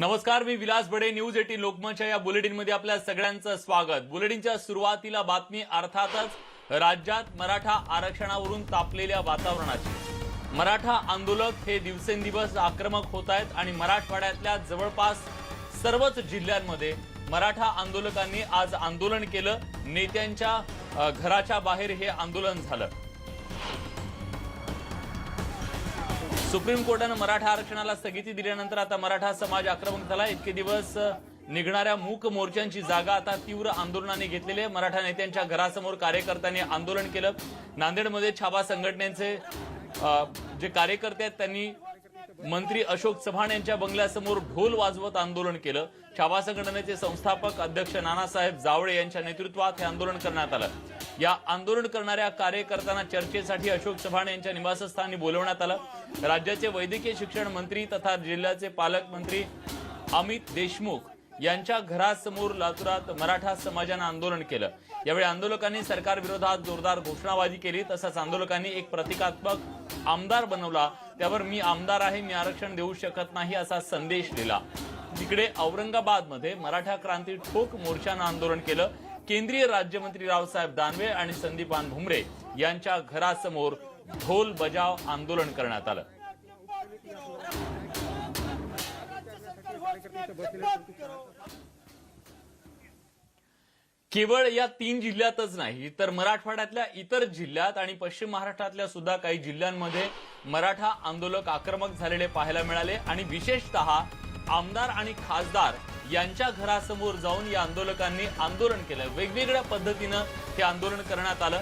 नमस्कार मी Vilas Bade news eighteen लोकमतच्या या बुलेटिनमध्ये आपल्या सगळ्यांचं स्वागत. बुलेटिनच्या सुरुवातीला बातमी अर्थातच राज्यात मराठा आरक्षणावरून तापलेल्या वातावरणाची. मराठा आंदोलक हे दिवसेंदिवस आक्रमक होत आहेत आणि मराठवाड्यातल्या जवळपास सर्वच जिल्ह्यांमध्ये मराठा आंदोलकांनी आज आंदोलन केलं. नेत्यांच्या घराच्या बाहेर हे आंदोलन झालं. सुप्रीम कोर्टानं मराठा आरक्षणाला स्थगिती दिल्यानंतर आता मराठा समाज आक्रमक झाला. इतके दिवस निघणाऱ्या मूक मोर्चांची जागा आता तीव्र आंदोलनाने घेतलेली आहे. मराठा नेत्यांच्या घरासमोर कार्यकर्त्यांनी आंदोलन केलं. नांदेडमध्ये छाबा संघटनेचे जे कार्यकर्ते आहेत त्यांनी मंत्री अशोक चव्हाण यांच्या बंगल्यासमोर ढोल वाजवत आंदोलन केलं. छाबा संघटनेचे संस्थापक अध्यक्ष नानासाहेब जावळे यांच्या नेतृत्वात हे आंदोलन करण्यात आलं. या आंदोलन करणाऱ्या कार्यकर्त्यांना चर्चेसाठी अशोक चव्हाण यांच्या निवासस्थानी बोलवण्यात आलं. राज्याचे वैद्यकीय शिक्षण मंत्री तथा जिल्ह्याचे पालकमंत्री अमित देशमुख यांच्या घरासमोर लातूरात मराठा समाजानं आंदोलन केलं. यावेळी आंदोलकांनी सरकार विरोधात जोरदार घोषणाबाजी केली तसंच आंदोलकांनी एक प्रतिकात्मक आमदार बनवला. त्यावर मी आमदार आहे मी आरक्षण देऊ शकत नाही असा संदेश दिला. तिकडे औरंगाबादमध्ये मराठा क्रांती ठोक मोर्चानं आंदोलन केलं. केंद्रीय राज्यमंत्री रावसाहेब दानवे आणि संदीपान भुमरे यांच्या घरासमोर ढोल बजाव आंदोलन करण्यात आलं. केवळ या तीन जिल्ह्यातच नाही तर मराठवाड्यातल्या इतर जिल्ह्यात आणि पश्चिम महाराष्ट्रातल्या सुद्धा काही जिल्ह्यांमध्ये मराठा आंदोलक आक्रमक झालेले पाहायला मिळाले आणि विशेषतः आमदार आणि खासदार यांच्या घरासमोर जाऊन या आंदोलकांनी आंदोलन केलं. वेगवेगळ्या पद्धतीनं हे आंदोलन करण्यात आलं.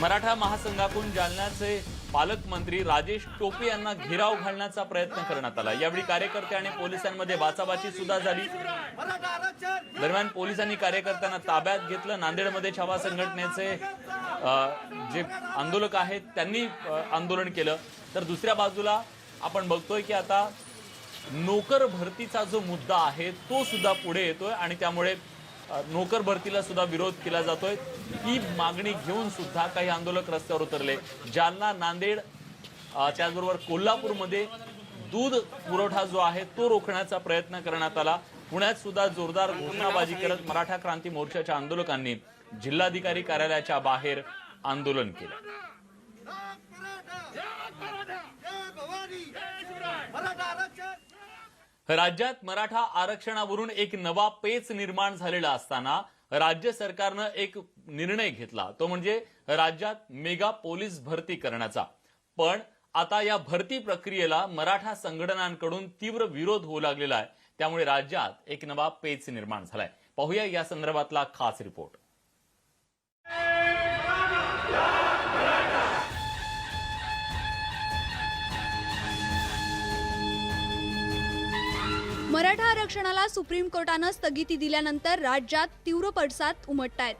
मराठा महासंघातून जालन्याचे पालकमंत्री राजेश टोपे यांना घेराव घालण्याचा प्रयत्न करण्यात आला. यावेळी कार्यकर्ते आणि पोलिसांमध्ये बाचाबाची सुद्धा झाली. दरम्यान पोलिसांनी कार्यकर्त्यांना ताब्यात घेतलं. नांदेडमध्ये छावा संघटनेचे जे आंदोलक आहेत त्यांनी आंदोलन केलं. तर दुसऱ्या बाजूला आपण बघतोय की आता नोकर भरतीचा जो मुद्दा आहे तो सुद्धा पुढे येतोय आणि त्यामुळे नोकर भरतीला सुद्धा विरोध केला जातोय. ही मागणी घेऊन सुद्धा काही आंदोलक रस्त्यावर उतरले. जालना नांदेड त्याचबरोबर कोल्हापूरमध्ये दूध पुरवठा जो आहे तो रोखण्याचा प्रयत्न करण्यात आला. पुण्यात सुद्धा जोरदार घोषणाबाजी करत मराठा क्रांती मोर्चाच्या आंदोलकांनी जिल्हाधिकारी कार्यालयाच्या बाहेर आंदोलन केलं. राज्यात मराठा आरक्षणावरून एक नवा पेच निर्माण झालेला असताना राज्य सरकारनं एक निर्णय घेतला. तो म्हणजे राज्यात मेगा पोलीस भरती करण्याचा. पण आता या भरती प्रक्रियेला मराठा संघटनांकडून तीव्र विरोध होऊ लागलेला आहे. त्यामुळे राज्यात एक नवा पेच निर्माण झालाय. पाहूया या संदर्भातला खास रिपोर्ट. मराठा आरक्षणाला सुप्रीम कोर्टानं स्थगिती दिल्यानंतर राज्यात तीव्र पडसाद उमटतायत.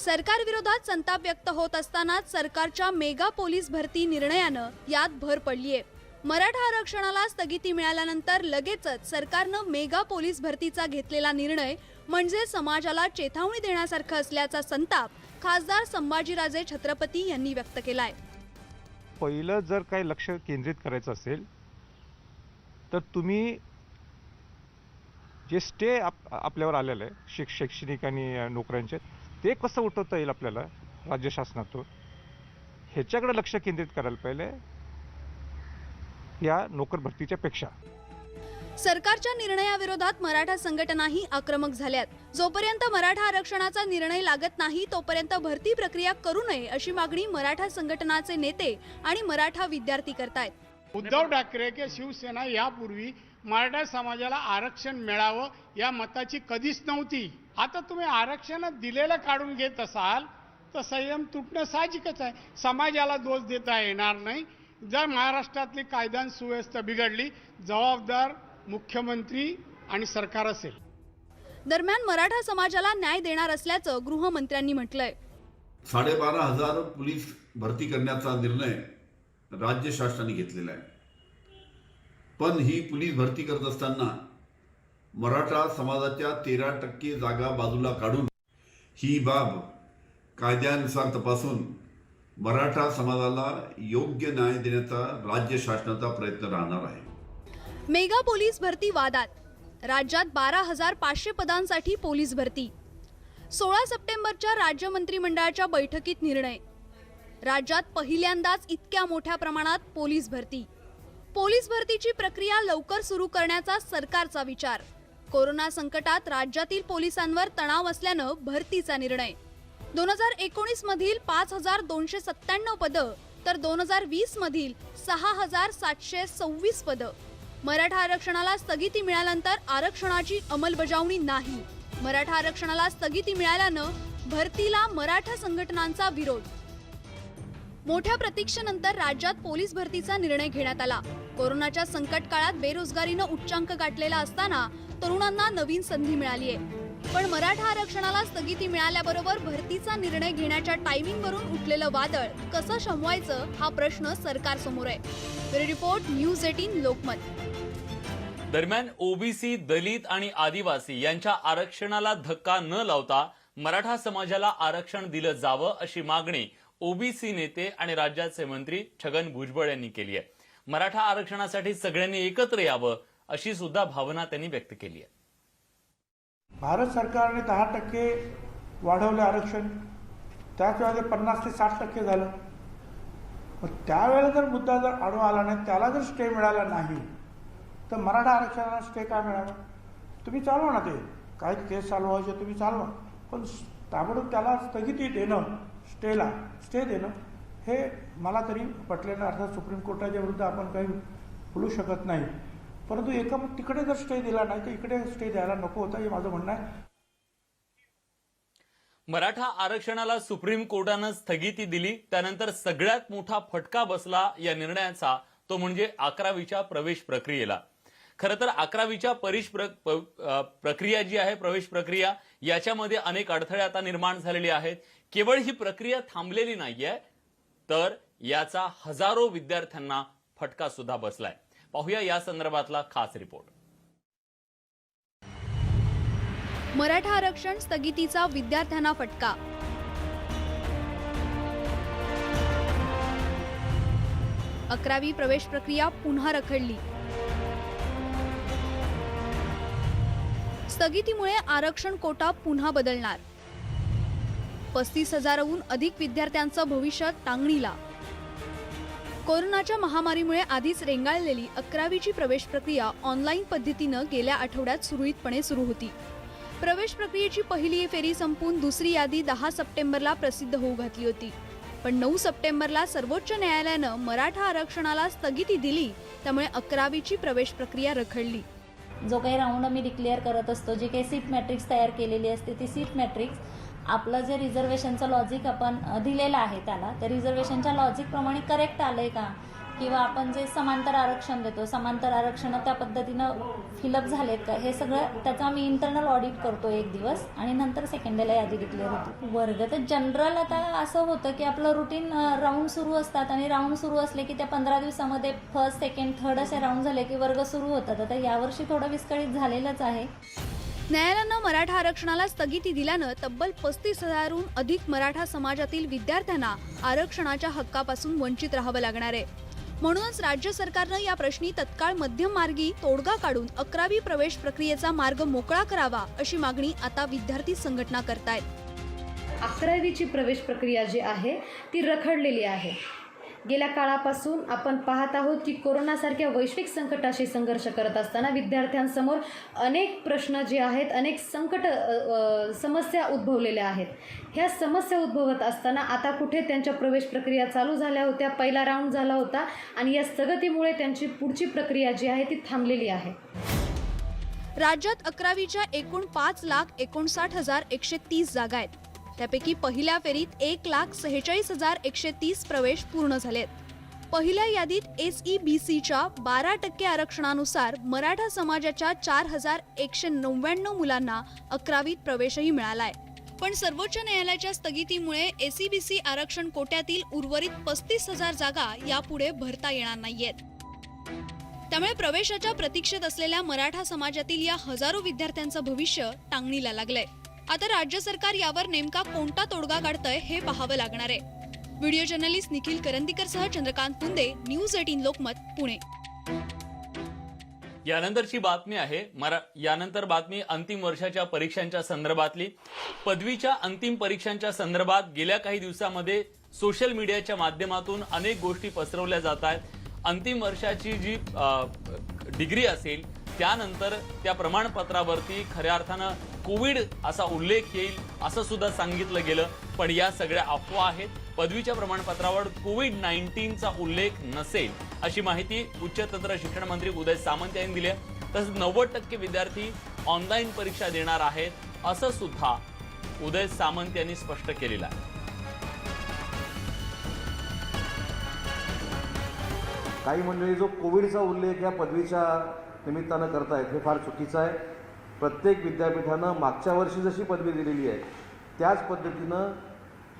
सरकार विरोधात संताप व्यक्त होत असतानाच सरकारच्या मेगा पोलीस भरती निर्णयानं यात भर पडलीये. मराठा आरक्षणाला स्थगिती मिळाल्यानंतर लगेचच सरकारनं मेगा पोलीस भरतीचा घेतलेला निर्णय म्हणजे समाजाला चेतावणी देण्यासारखं असल्याचा संताप खासदार संभाजीराजे छत्रपती यांनी व्यक्त केलाय. पहिलं जर काही लक्ष केंद्रित करायचं असेल तर तुम्ही जे स्टे आप आपल्यावर आलेलं आहे शिक शैक्षणिक आणि नोकऱ्यांचे ते कसं उठवता येईल आपल्याला राज्य शासनातून? ह्याच्याकडे लक्ष केंद्रित करायला पाहिजे या नोकर भरतीच्या पेक्षा. सरकारच्या निर्णयाविरोधात मराठा संघटनाही आक्रमक झाल्यात. जोपर्यंत मराठा आरक्षणाचा निर्णय लागत नाही तोपर्यंत भरती प्रक्रिया करू नये अशी मागणी मराठा संघटनाचे नेते आणि मराठा विद्यार्थी करतायत. उद्धव ठाकरे की शिवसेना यापूर्वी मराठा समाजाला आरक्षण मिळावं या मताची कधीच नव्हती. आता तुम्ही आरक्षण दिलेलं काढून घेत असाल तर संयम तुटणं साहजिकच आहे. समाजाला दोष देता येणार नाही. जर महाराष्ट्रातली कायदा सुव्यवस्था बिघडली जबाबदार मुख्यमंत्री आणि सरकार असेल. दरम्यान मराठा समाजाला न्याय देणार असल्याचं गृहमंत्र्यांनी म्हटलंय. साडेबारा हजार पोलीस भरती करण्याचा निर्णय राज्य शासनाने घेतलेला आहे. पण ही पोलीस भरती करत असताना मराठा समाजाच्या तेरा टक्के जागा बाजूला काढून ही बाब कायद्यानुसार तपासून मराठा समाजाला योग्य न्याय देण्याचा राज्य शासनाचा प्रयत्न राहणार आहे. मेगा पोलीस भरती वादात राज्यात बारा हजार पाचशे पदांसाठी पोलीस भरती. सोळा सप्टेंबरच्या राज्य मंत्रिमंडळाच्या बैठकीत निर्णय. राज्यात पहिल्यांदाच इतक्या मोठ्या प्रमाणात पोलीस भरती. पोलीस भरतीची प्रक्रिया लवकर सुरू करण्याचा सरकारचा विचार. कोरोना संकटात राज्यातील पोलिसांवर तणाव असल्यानं भरतीचा निर्णय. दोन हजार एकोणीस मधील पाच हजार दोनशे सत्त्याण्णव पदं तर दोन हजार वीस मधील सहा हजार सातशे सव्वीस पदं. मराठा आरक्षणाला स्थगिती मिळाल्यानंतर आरक्षणाची अंमलबजावणी नाही. मराठा आरक्षणाला स्थगिती मिळाल्यानं भरतीला मराठा संघटनांचा विरोध. मोठ्या प्रतीक्षेनंतर राज्यात पोलीस भरतीचा निर्णय घेण्यात आला. कोरोनाच्या संकट काळात बेरोजगारीनं उच्चांक गाठलेला असताना तरुणांना नवीन संधी मिळाली आहे पण मराठा आरक्षणाला स्थगिती मिळाल्याबरोबर भरतीचा निर्णय घेण्याच्या टायमिंग वरून उठलेलं वादळ कसं शमवायचं हा प्रश्न सरकारसमोर आहे रिपोर्ट न्यूज एटीन लोकमत. दरम्यान ओबीसी दलित आणि आदिवासी यांच्या आरक्षणाला धक्का न लावता मराठा समाजाला आरक्षण दिलं जावं अशी मागणी ओबीसी नेते आणि राज्याचे मंत्री छगन भुजबळ यांनी केली आहे. मराठा आरक्षणासाठी सगळ्यांनी एकत्र यावं अशी सुद्धा भावना त्यांनी व्यक्त केली आहे. भारत सरकारने दहा टक्के वाढवले आरक्षण. त्याच वेळेला पन्नास ते साठ टक्के झालं. मग त्यावेळेला जर मुद्दा जर आडवा आला नाही त्याला जर स्टे मिळाला नाही तर मराठा आरक्षणाला स्टे काय मिळावा तुम्ही चालवा ना ते. काय केस चालवायचे तुम्ही चालवा. पण ताबडतोब त्याला स्थगिती देणं स्टेला. स्टे देणं हे मला तरी पटलेलं अर्थात सुप्रीम कोर्टाच्या विरुद्ध आपण काही बोलू शकत नाही. परंतु एका तिकडे जर स्टे दिला नाही तर इकडे स्टे द्यायला नको होता हे माझं म्हणणं आहे. मराठा आरक्षणाला सुप्रीम कोर्टानं स्थगिती दिली त्यानंतर सगळ्यात मोठा फटका बसला या निर्णयाचा तो म्हणजे अकरावीच्या प्रवेश प्रक्रियेला. खरं तर अकरावीच्या परिश प्र, प- प्रक्रिया जी आहे प्रवेश प्रक्रिया याच्यामध्ये अनेक अडथळे आता निर्माण झालेले आहेत. केवळ ही प्रक्रिया थांबलेली नाहीये तर याचा हजारो विद्यार्थ्यांना फटका सुद्धा बसलाय. पाहूया या संदर्भातला खास रिपोर्ट. मराठा आरक्षण स्थगितीचा विद्यार्थ्यांना फटका. अकरावी प्रवेश प्रक्रिया पुन्हा रखडली. स्थगितीमुळे आरक्षण कोटा पुन्हा बदलणार. पस्तीस हजारहून अधिक विद्यार्थ्यांचं भविष्य टांगणीला. कोरोनाच्या महामारीमुळे आधीच रेंगाळलेली अकरावीची प्रवेश प्रक्रिया ऑनलाईन पद्धतीनं गेल्या आठवड्यात सुरळीतपणे सुरू होती. प्रवेश प्रक्रियेची पहिली फेरी संपून दुसरी यादी दहा सप्टेंबरला प्रसिद्ध होऊ घातली होती. पण नऊ सप्टेंबरला सर्वोच्च न्यायालयानं मराठा आरक्षणाला स्थगिती दिली त्यामुळे अकरावीची प्रवेश प्रक्रिया रखडली. जो काही राऊंड आम्ही डिक्लेअर करत असतो जे काही सीट मॅट्रिक्स तयार केलेली असते ती सीट मॅट्रिक्स आपलं जे रिझर्वेशनचं लॉजिक आपण दिलेलं आहे त्याला त्या रिझर्वेशनच्या लॉजिकप्रमाणे करेक्ट आलं आहे का? किंवा आपण जे समांतर आरक्षण देतो समांतर आरक्षण त्या पद्धतीनं फिलअप झालेत का? हे सगळं त्याचं आम्ही इंटरनल ऑडिट करतो एक दिवस आणि नंतर सेकंडेला यादी डिक्लेअर होते. वर्ग तर जनरल आता असं होतं की आपलं रुटीन राऊंड सुरू असतात आणि राऊंड सुरू असले की त्या पंधरा दिवसामध्ये फर्स्ट सेकंड थर्ड असे राऊंड झाले की वर्ग सुरू होतात. आता यावर्षी थोडं विस्कळीत झालेलंच आहे. न्यायालयानं मराठा आरक्षणाला स्थगिती दिल्यानं तब्बल पस्तीस हजारहून अधिक मराठा समाजातील विद्यार्थ्यांना आरक्षणाच्या हक्कापासून वंचित राहावं लागणार आहे. म्हणूनच राज्य सरकारनं या प्रश्नी तत्काळ मध्यम मार्गी तोडगा काढून अकरावी प्रवेश प्रक्रियेचा मार्ग मोकळा करावा अशी मागणी आता विद्यार्थी संघटना करतायत. अकरावीची प्रवेश प्रक्रिया जी आहे ती रखडलेली आहे. गेल्या काळापासून आपण पाहत आहोत की कोरोनासारख्या वैश्विक संकटाशी संघर्ष करत असताना विद्यार्थ्यांसमोर अनेक प्रश्न जे आहेत अनेक संकट समस्या उद्भवलेल्या आहेत. ह्या समस्या उद्भवत असताना आता कुठे त्यांच्या प्रवेश प्रक्रिया चालू झाल्या होत्या पहिला राऊंड झाला होता आणि या स्थगतीमुळे त्यांची पुढची प्रक्रिया जी आहे ती थांबलेली आहे. राज्यात अकरावीच्या एकूण पाच लाख एकोणसाठ हजार एकशे तीस जागा आहेत. त्यापैकी पहिल्या फेरीत एक लाख सेहेचाळीस हजार एकशे तीस प्रवेश पूर्ण झालेत. पहिल्या यादीत एस ई बी सीच्या बारा टक्के आरक्षणानुसार मराठा समाजाच्या चार हजार एकशे नव्याण्णव मुलांना अकरावीत प्रवेशही मिळालाय. पण सर्वोच्च न्यायालयाच्या स्थगितीमुळे एसईबीसी आरक्षण कोट्यातील उर्वरित पस्तीस हजार जागा यापुढे भरता येणार नाहीयेत. त्यामुळे प्रवेशाच्या प्रतीक्षेत असलेल्या मराठा समाजातील या हजारो विद्यार्थ्यांचं भविष्य टांगणीला लागलंय. आता राज्य सरकार यावर नेमका कोणता तोडगा काढतंय हे पाहावं लागणार आहे. व्हिडिओ जर्नलिस्ट निखिल करंदीकर सह चंद्रकांत पुंदे न्यूज एटीन लोकमत पुणे. यानंतरची बातमी आहे मरा यानंतर बातमी अंतिम वर्षाच्या परीक्षांच्या संदर्भातली. पदवीच्या अंतिम परीक्षांच्या संदर्भात गेल्या काही दिवसामध्ये सोशल मीडियाच्या माध्यमातून अनेक गोष्टी पसरवल्या जात आहेत. अंतिम वर्षाची जी डिग्री असेल त्यानंतर त्या प्रमाणपत्रावरती खऱ्या अर्थानं कोविड असा उल्लेख येईल असं सुद्धा सांगितलं गेलं. पण या सगळ्या अफवा आहेत. पदवीच्या प्रमाणपत्रावर कोविड नाईन्टीनचा उल्लेख नसेल अशी माहिती उच्च तंत्र शिक्षण मंत्री उदय सामंत यांनी दिली तसंच नव्वद टक्के विद्यार्थी ऑनलाईन परीक्षा देणार आहेत असं सुद्धा उदय सामंत यांनी स्पष्ट केलेलं आहे. काही मंडळी जो कोविडचा उल्लेख या पदवीच्या निमित्तानं करतायत हे फार चुकीचं आहे. प्रत्येक विद्यापीठानं मागच्या वर्षी जशी पदवी दिलेली आहे त्याच पद्धतीनं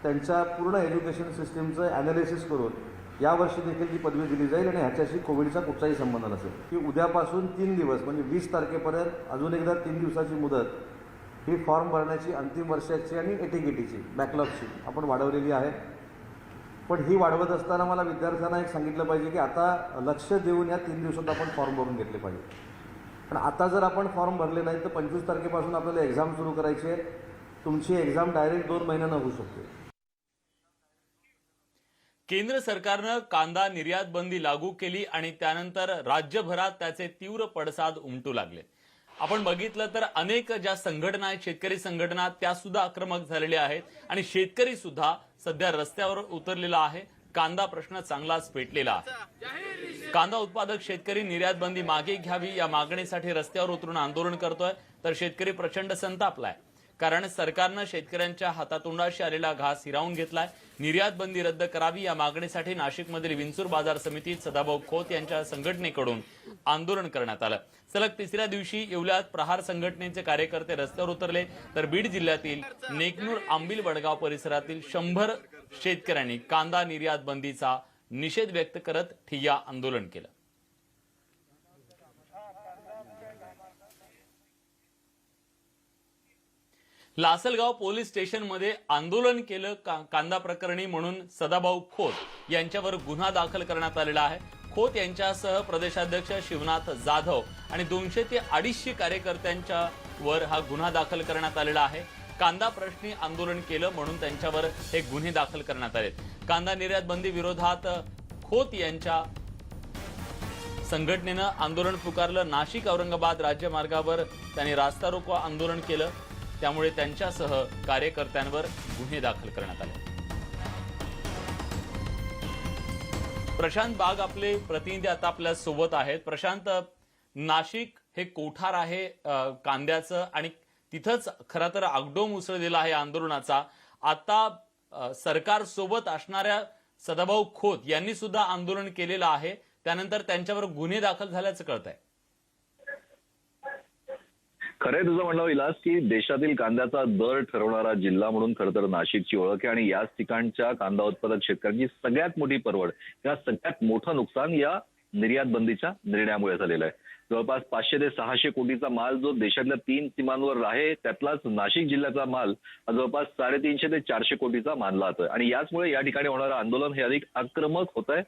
त्यांच्या पूर्ण एज्युकेशन सिस्टीमचं ॲनालिसिस करून यावर्षी देखील जी पदवी दिली जाईल आणि ह्याच्याशी कोविडचा कुठचाही संबंध नसेल. की उद्यापासून तीन दिवस म्हणजे वीस तारखेपर्यंत अजून एकदा तीन दिवसाची मुदत ही फॉर्म भरण्याची अंतिम वर्षाची आणि एटीकेटीची बॅकलॉगची आपण वाढवलेली आहे. पण ही वाढवत असताना मला विद्यार्थ्यांना एक सांगितलं पाहिजे की आता लक्ष देऊन या तीन दिवसात आपण फॉर्म भरून घेतले पाहिजे. पण आता जर आपण फॉर्म भरले नाही तर पंचवीस तारखेपासून आपल्याला एक्झाम सुरू करायची आहे. तुमची एक्झाम डायरेक्ट दोन महिन्यानं होऊ शकते. केंद्र सरकारनं कांदा निर्यात बंदी लागू केली आणि त्यानंतर राज्यभरात त्याचे तीव्र पडसाद उमटू लागले. आपण बघितलं तर अनेक ज्या संघटना आहेत शेतकरी संघटना त्या सुद्धा आक्रमक झालेल्या आहेत आणि शेतकरी सुद्धा सध्या रस्त्यावर उतरलेला आहे. कांदा प्रश्न चांगलाच पेटलेला. कांदा उत्पादक शेतकरी निर्यात बंदी मागे घ्यावी या मागणीसाठी रस्त्यावर उतरून आंदोलन करतोय तर शेतकरी प्रचंड संतापलाय. कारण सरकारनं शेतकऱ्यांच्या हातातोंडाशी आलेला घास हिरावून घेतलाय. निर्यात बंदी रद्द करावी या मागणीसाठी नाशिकमधील विंचूर बाजार समितीत सदाभाऊ खोत यांच्या संघटनेकडून आंदोलन करण्यात आलं. सलग तिसऱ्या दिवशी येवल्यात प्रहार संघटनेचे कार्यकर्ते रस्त्यावर उतरले तर बीड जिल्ह्यातील नेकनूर आंबिल वडगाव परिसरातील शंभर शेतकऱ्यांनी कांदा निर्यात बंदीचा निषेध व्यक्त करत ठिय्या आंदोलन केलं. लासलगाव पोलीस स्टेशनमध्ये आंदोलन केलं का- कांदा प्रकरणी म्हणून सदाभाऊ खोत यांच्यावर गुन्हा दाखल करण्यात आलेला आहे. खोत यांच्यासह प्रदेशाध्यक्ष शिवनाथ जाधव आणि दोनशे ते अडीचशे कार्यकर्त्यांच्या वर हा गुन्हा दाखल करण्यात आलेला आहे. कांदा प्रश्नी आंदोलन केलं म्हणून त्यांच्यावर हे गुन्हे दाखल करण्यात आले कांदा निर्यात बंदी विरोधात खोत यांच्या संघटनेनं आंदोलन पुकारलं. नाशिक औरंगाबाद राज्यमार्गावर त्यांनी रास्ता रोको आंदोलन केलं. त्यामुळे त्यांच्यासह कार्यकर्त्यांवर गुन्हे दाखल करण्यात आले. प्रशांत बाग आपले प्रतिनिधी आता आपल्यासोबत आहेत. प्रशांत नाशिक हे कोठार आहे कांद्याचं आणि तिथंच खरं तर आगडोम उसळलेला आहे आंदोलनाचा. आता सरकारसोबत सरकार सोबत असणाऱ्या सदाभाऊ खोत यांनी सुद्धा आंदोलन केलेलं आहे. त्यानंतर त्यांच्यावर गुन्हे दाखल झाल्याचं कळत आहे खरंय तुझं म्हणणं विलास की देशातील कांद्याचा दर ठरवणारा जिल्हा म्हणून खरं तर नाशिकची ओळख आहे आणि याच ठिकाणच्या कांदा उत्पादक शेतकऱ्यांची सगळ्यात मोठी परवड किंवा सगळ्यात मोठं नुकसान या निर्यात बंदीच्या निर्णयामुळे झालेला आहे. जवळपास पाचशे ते सहाशे कोटीचा माल जो देशातल्या तीन सीमांवर आहे त्यातलाच नाशिक जिल्ह्याचा माल हा जवळपास साडेतीनशे ते चारशे कोटीचा मानला जातोय. आणि याचमुळे या ठिकाणी होणारं आंदोलन हे अधिक आक्रमक होत आहे.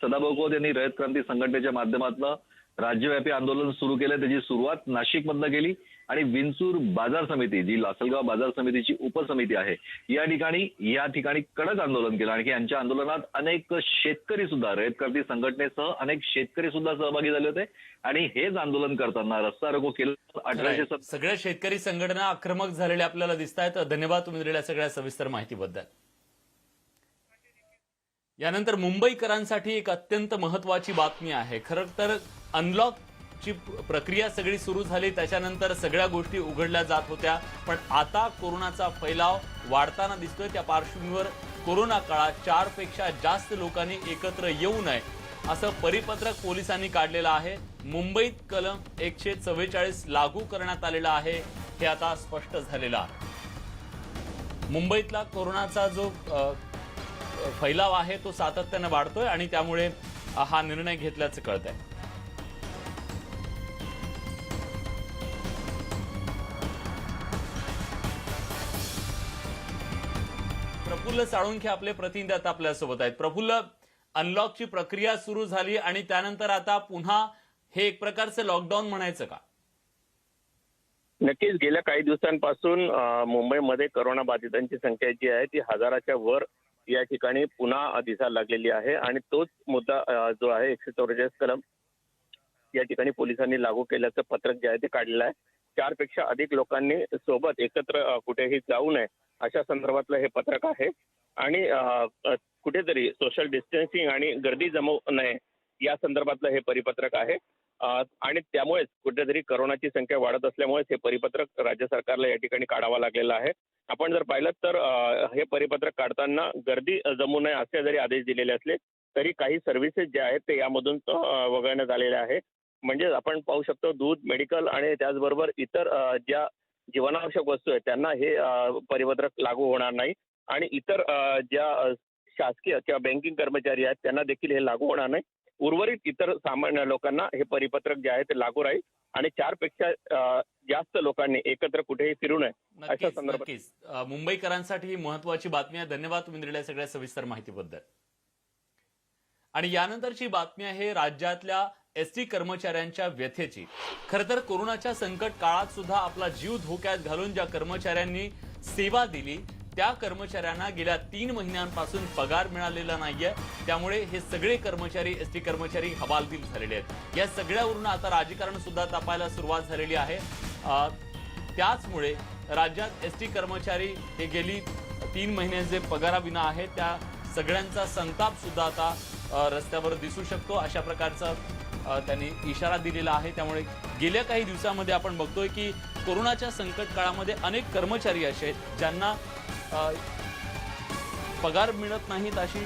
सदाभाऊ खोत यांनी रयत क्रांती संघटनेच्या माध्यमातून राज्यव्यापी आंदोलन सुरू केलं त्याची सुरुवात नाशिकमधनं केली. आणि विंचूर बाजार समिती जी लासलगाव बाजार समितीची उपसमिती आहे या ठिकाणी या ठिकाणी कडक आंदोलन केलं. आणि यांच्या आंदोलनात अनेक शेतकरी सुद्धा रयत क्रांती संघटनेसह अनेक शेतकरी सुद्धा सहभागी झाले होते. आणि हेच आंदोलन करताना रस्ता रोको केलं. अठराशे सगळ्या शेतकरी संघटना आक्रमक झालेल्या आपल्याला दिसत आहेत धन्यवाद तुम्ही दिलेल्या सगळ्या सविस्तर माहितीबद्दल. यानंतर मुंबईकरांसाठी एक अत्यंत महत्वाची बातमी आहे. खरं तर ची प्रक्रिया सगळी सुरू झाली. त्याच्यानंतर सगळ्या गोष्टी उघडल्या जात होत्या. पण आता कोरोनाचा फैलाव वाढताना दिसतोय. त्या पार्श्वभूमीवर कोरोना काळात चारपेक्षा जास्त लोकांनी एकत्र येऊ नये असं परिपत्रक पोलिसांनी काढलेलं आहे. मुंबईत कलम एकशे चव्वेचाळीस लागू करण्यात आलेलं आहे हे आता स्पष्ट झालेलं आहे. मुंबईतला कोरोनाचा जो फैलाव आहे तो सातत्यानं वाढतोय आणि त्यामुळे हा निर्णय घेतल्याचं कळत आहे प्रफुल्ल साळुंखे आपले प्रतिनिधी आता आपल्यासोबत आहेत. प्रफुल्ल अनलॉकची प्रक्रिया सुरू झाली आणि त्यानंतर आता पुन्हा हे एक प्रकारचं लॉकडाऊन म्हणायचं का? नक्कीच. गेल्या काही दिवसांपासून मुंबईमध्ये करोना बाधितांची संख्या जी आहे ती हजाराच्या वर या ठिकाणी पुन्हा दिसायला लागलेली आहे आणि तोच मुद्दा जो आहे एकशे चौवेचाळीस कलम या ठिकाणी पोलिसांनी लागू केल्याचं पत्रक जे आहे ते काढलेलं आहे. चारपेक्षा अधिक लोकांनी सोबत एकत्र कुठेही जाऊ नये अशा संदर्भातलं हे पत्रक आहे. आणि कुठेतरी सोशल डिस्टन्सिंग आणि गर्दी जमवू नये या संदर्भातलं हे परिपत्रक आहे. आणि त्यामुळेच कुठेतरी करोनाची संख्या वाढत असल्यामुळेच हे परिपत्रक राज्य सरकारला या ठिकाणी काढावं लागलेलं आहे. आपण जर पाहिलं तर हे परिपत्रक काढताना गर्दी जमू नये असे जरी आदेश दिलेले असले तरी काही सर्व्हिसेस जे आहेत ते यामधून वगळण्यात आलेले आहे. म्हणजे आपण पाहू शकतो दूध मेडिकल आणि त्याचबरोबर इतर ज्या जीवनावश्यक वस्तू आहेत त्यांना हे परिपत्रक लागू होणार नाही. आणि इतर ज्या शासकीय किंवा बँकिंग कर्मचारी आहेत त्यांना देखील हे लागू होणार नाही. उर्वरित इतर सामान्य लोकांना हे परिपत्रक जे आहे ते लागू राहील. आणि चारपेक्षा जास्त लोकांनी एकत्र कुठेही फिरू नये अशा संदर्भात मुंबईकरांसाठी ही महत्वाची बातमी आहे. धन्यवाद तुम्ही दिलेल्या सगळ्या सविस्तर माहितीबद्दल. आणि यानंतरची बातमी आहे राज्यातल्या एस टी कर्मचाऱ्यांच्या व्यथेची. खर तर कोरोनाच्या संकट काळात सुद्धा आपला जीव धोक्यात घालून ज्या कर्मचाऱ्यांनी सेवा दिली त्या कर्मचाऱ्यांना गेल्या तीन महिन्यांपासून पगार मिळालेला नाहीये. त्यामुळे हे सगळे कर्मचारी एस टी कर्मचारी हवालदिल झालेले आहेत. या सगळ्यावरून आता राजकारण सुद्धा तपायला सुरुवात झालेली आहे. त्याचमुळे राज्यात एस टी कर्मचारी हे गेली तीन महिने जे पगाराविना आहेत त्या सगळ्यांचा संताप सुद्धा आता रस्त्यावर दिसू शकतो. अशा प्रकारचा त्यांनी इशारा दिलेला आहे. त्यामुळे गेल्या काही दिवसामध्ये आपण बघतोय की कोरोनाच्या संकट काळामध्ये अनेक कर्मचारी असे आहेत ज्यांना पगार मिळत नाहीत अशी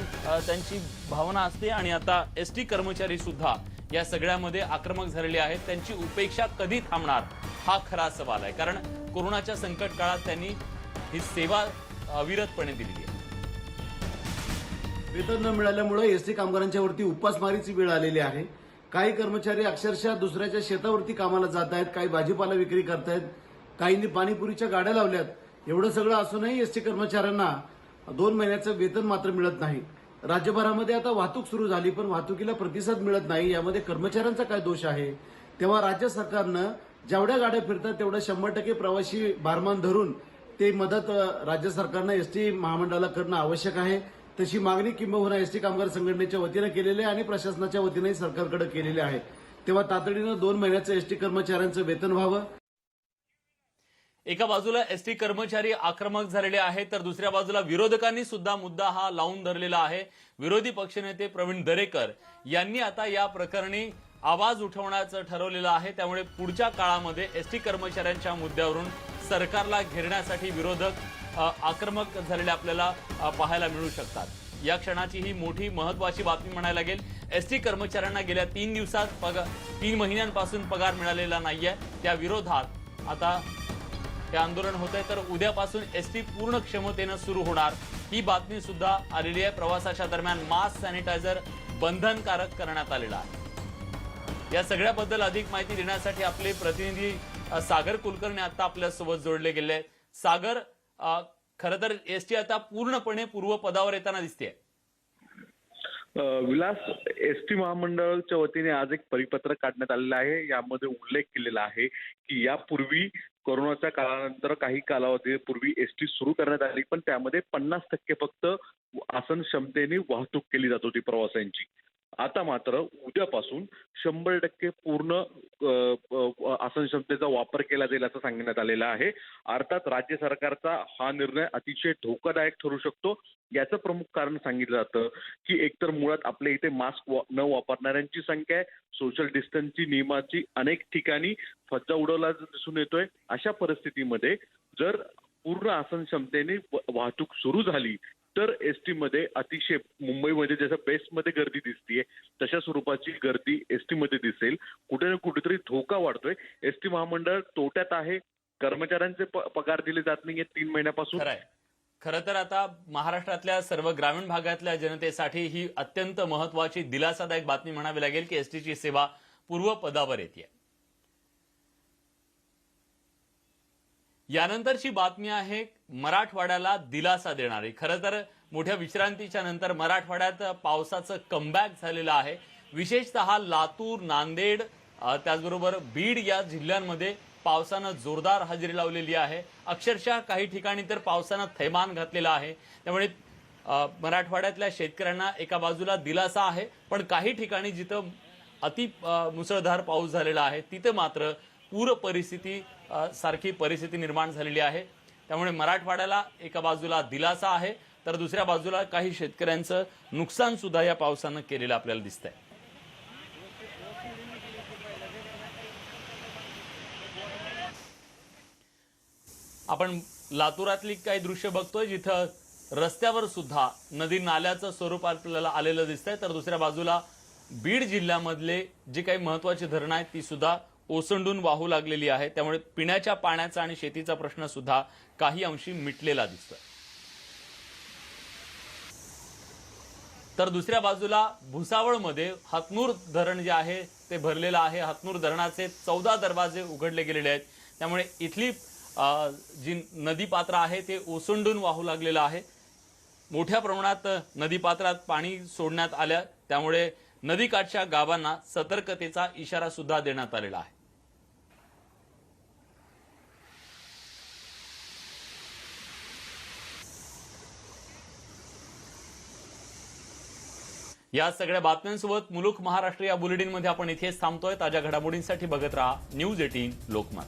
त्यांची भावना असते. आणि आता एस टी कर्मचारी सुद्धा या सगळ्यामध्ये आक्रमक झालेले आहेत. त्यांची उपेक्षा कधी थांबणार हा खरा सवाल आहे. कारण कोरोनाच्या संकट काळात त्यांनी ही सेवा अविरतपणे दिलेली आहे. वेतन न मिळाल्यामुळे एसटी कामगारांच्या वरती उपासमारीची वेळ आलेली आहे. काही कर्मचारी अक्षरशः दुसऱ्याच्या शेतावरती कामाला जात आहेत काही भाजीपाला विक्री करतायत काहींनी पाणीपुरीच्या गाड्या लावल्यात. एवढं सगळं असूनही एसटी कर्मचाऱ्यांना दोन महिन्याचं वेतन मात्र मिळत नाही. राज्यभरामध्ये आता वाहतूक सुरू झाली पण वाहतुकीला प्रतिसाद मिळत नाही. यामध्ये कर्मचाऱ्यांचा काय दोष आहे? तेव्हा राज्य सरकारनं जेवढ्या गाड्या फिरतात तेवढ्या शंभर टक्के प्रवासी भारमान धरून ते मदत राज्य सरकारनं एसटी महामंडळाला करणं आवश्यक आहे. तशी मागणी किंबहुना एसटी कामगार संघटनेच्या वतीनं केलेली आहे आणि प्रशासनाच्या वतीनंही सरकारकडे केलेली आहे. तेव्हा तातडीनं दोन महिन्याचं एसटी कर्मचाऱ्यांचं वेतन व्हावं. एका बाजूला एसटी कर्मचारी आक्रमक झालेले आहेत तर दुसऱ्या बाजूला विरोधकांनी सुद्धा मुद्दा हा लावून धरलेला आहे. विरोधी पक्षनेते प्रवीण दरेकर यांनी आता या प्रकरणी आवाज उठवण्याचं ठरवलेलं आहे. त्यामुळे पुढच्या काळामध्ये एस टी कर्मचाऱ्यांच्या मुद्द्यावरून सरकारला घेरण्यासाठी विरोधक आक्रमक झालेले आपल्याला पाहायला मिळू शकतात. या क्षणाची ही मोठी महत्वाची बातमी म्हणायला लागेल. एस टी कर्मचाऱ्यांना गेल्या तीन दिवसात पगार तीन महिन्यांपासून पगार मिळालेला नाहीये. त्या विरोधात आता हे आंदोलन होत आहे तर उद्यापासून एस टी पूर्ण क्षमतेनं सुरू होणार. ही बातमी सुद्धा आलेली आहे. प्रवासाच्या दरम्यान मास्क सॅनिटायझर बंधनकारक करण्यात आलेला आहे. या सगळ्याबद्दल अधिक माहिती देण्यासाठी आपले प्रतिनिधी सागर कुलकर्णी आता आपल्यासोबत जोडले गेले सागर खर तर एस टी आता पूर्णपणे पूर्व पदावर येताना दिसते विलास एसटी महामंडळाच्या वतीने आज एक परिपत्रक काढण्यात आलेलं आहे. यामध्ये उल्लेख केलेला आहे की यापूर्वी कोरोनाच्या काळानंतर काही कालावधीपूर्वी एसटी सुरू करण्यात आली पण त्यामध्ये पन्नास टक्के फक्त आसन क्षमतेने वाहतूक केली जात होती प्रवाशांची. आता मात्र उद्यापासून शंभर टक्के पूर्ण आसन क्षमतेचा वापर केला जाईल असं सांगण्यात आलेलं आहे. अर्थात राज्य सरकारचा हा निर्णय अतिशय धोकादायक ठरू शकतो. याचं प्रमुख कारण सांगितलं जातं की एकतर मुळात आपल्या इथे मास्क न वापरणाऱ्यांची संख्या आहे. सोशल डिस्टन्सची नियमाची अनेक ठिकाणी फज्जा उडवला दिसून येतोय. अशा परिस्थितीमध्ये जर पूर्ण आसन क्षमतेने वाहतूक सुरू झाली तर एसमध्ये अतिशय मुंबईमध्ये जसं बेस्टमध्ये गर्दी दिसतीये तशा स्वरूपाची गर्दी एसमध्ये दिसेल. कुठे ना कुठेतरी धोका वाढतोय. एस टी महामंडळ तोट्यात आहे. कर्मचाऱ्यांचे पगार दिले जात नाहीये तीन महिन्यापासून. खरं तर आता महाराष्ट्रातल्या सर्व ग्रामीण भागातल्या जनतेसाठी ही अत्यंत महत्वाची दिलासादायक बातमी म्हणावी लागेल की एसटीची सेवा पूर्व पदावर येते यानंतरची बातमी आहे मराठवाड्याला दिलासा देणारी. खरं तर मोठ्या विश्रांतीच्या नंतर मराठवाड्यात पावसाचं कमबॅक झालेलं आहे. विशेषतः लातूर नांदेड त्याचबरोबर बीड या जिल्ह्यांमध्ये पावसानं जोरदार हजेरी लावलेली आहे. अक्षरशः काही ठिकाणी तर पावसानं थैमान घातलेलं आहे. त्यामुळे मराठवाड्यातल्या शेतकऱ्यांना एका बाजूला दिलासा आहे पण काही ठिकाणी जिथं अति मुसळधार पाऊस झालेला आहे तिथं मात्र पूर परिस्थिती सारखी परिस्थिती निर्माण झालेली आहे. त्यामुळे मराठवाड्याला एका बाजूला दिलासा आहे तर दुसऱ्या बाजूला काही शेतकऱ्यांचं नुकसान सुद्धा या पावसानं केलेलं आपल्याला दिसतंय. आपण लातूरातली काही दृश्य बघतोय जिथं रस्त्यावर सुद्धा नदी नाल्याचं स्वरूप आपल्याला आलेलं दिसतंय तर दुसऱ्या बाजूला बीड जिल्ह्यामधले जी काही महत्वाची धरणं आहेत ती सुद्धा ओसंडून वाहू लागलेली आहे. त्यामुळे पिण्याच्या पाण्याचा आणि शेतीचा प्रश्न सुद्धा काही अंशी मिटलेला दिसतोय. तर दुसऱ्या बाजूला भुसावळमध्ये हतनूर धरण जे आहे ते भरलेलं आहे. हतनूर धरणाचे चौदा दरवाजे उघडले गेलेले आहेत. त्यामुळे इथली जी नदीपात्र आहे ते ओसंडून वाहू लागलेलं आहे. मोठ्या प्रमाणात नदीपात्रात पाणी सोडण्यात आल्या त्यामुळे नदीकाठच्या गावांना सतर्कतेचा इशारा सुद्धा देण्यात आलेला आहे. या सगळ्या बातम्यांसोबत मुलुक महाराष्ट्र या बुलेटिनमध्ये आपण इथेच थांबतोय. ताज्या घडामोडींसाठी बघत राहा न्यूज एटीन लोकमत.